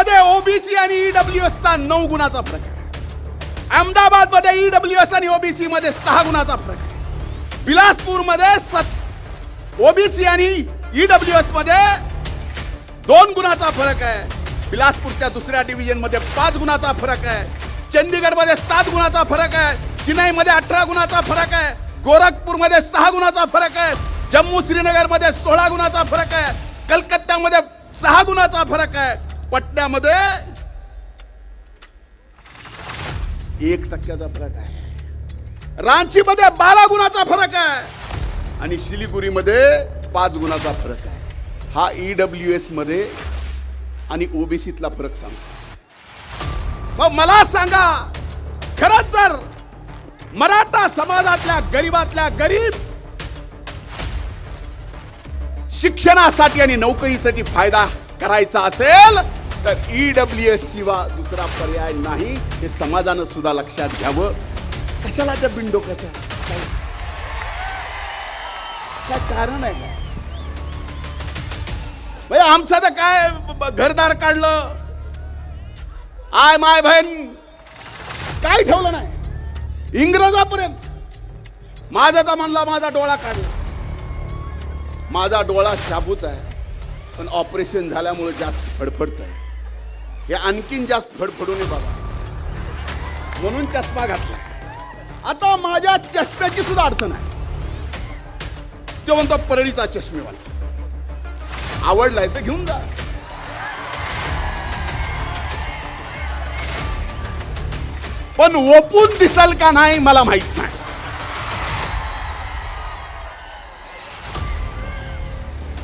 मध्ये ओबीसी आणि E EW S चा नऊ गुणाचा फरक आहे अहमदाबादमध्ये ईडब्ल्यू एस आणि ओबीसी मध्ये सहा गुणाचा फरक आहे बिलासपूरमध्ये सत ओबीसी आणि ईडब्ल्यू एसमध्ये दोन गुणाचा फरक आहे. बिलासपूरच्या दुसऱ्या डिव्हिजनमध्ये पाच गुणाचा फरक आहे. चंदीगडमध्ये सात गुणाचा फरक आहे. चिनाई मध्ये अठरा गुणाचा फरक आहे. गोरखपूरमध्ये सहा गुणाचा फरक आहे. जम्मू श्रीनगरमध्ये सोळा गुणाचा फरक आहे. कलकत्त्यामध्ये सहा गुणाचा फरक आहे. पटण्यामध्ये एक टक्क्याचा फरक आहे. रांची मध्ये बारा गुणाचा फरक आहे आणि शिलिगुरीमध्ये पाच गुणाचा फरक आहे. हा ईडब्ल्यू एसमध्ये आणि ओबीसीतला फरक सांगतो. मग मला सांगा खरंच जर मराठा समाजातल्या गरीबातल्या गरीब शिक्षणासाठी आणि नोकरीसाठी फायदा करायचा असेल तर ई डब्ल्यू एस शिवा दुसरा पर्याय नाही. हे समाजानं सुद्धा लक्षात घ्यावं. कशाला त्या बिंडोकाच्या काय कारण आहे? का म्हणजे आमचं तर काय घरदार काढलं? आय माय बहीण काय ठेवलं नाही? इंग्रजापर्यंत. माझा तर म्हणला माझा डोळा काढला माझा डोळा शाबूत आहे. पण ऑपरेशन झाल्यामुळे जास्त फडफडत आहे हे आणखीन जास्त फडफडू नये बाबा. म्हणून चष्मा घातला. आता माझ्या चष्म्याची सुद्धा अडचण आहे. तो म्हणतो परळीचा चष्मेवाला. आवडलाय तर घेऊन जा. पण ओपून दिसल का नाही मला माहीत नाही.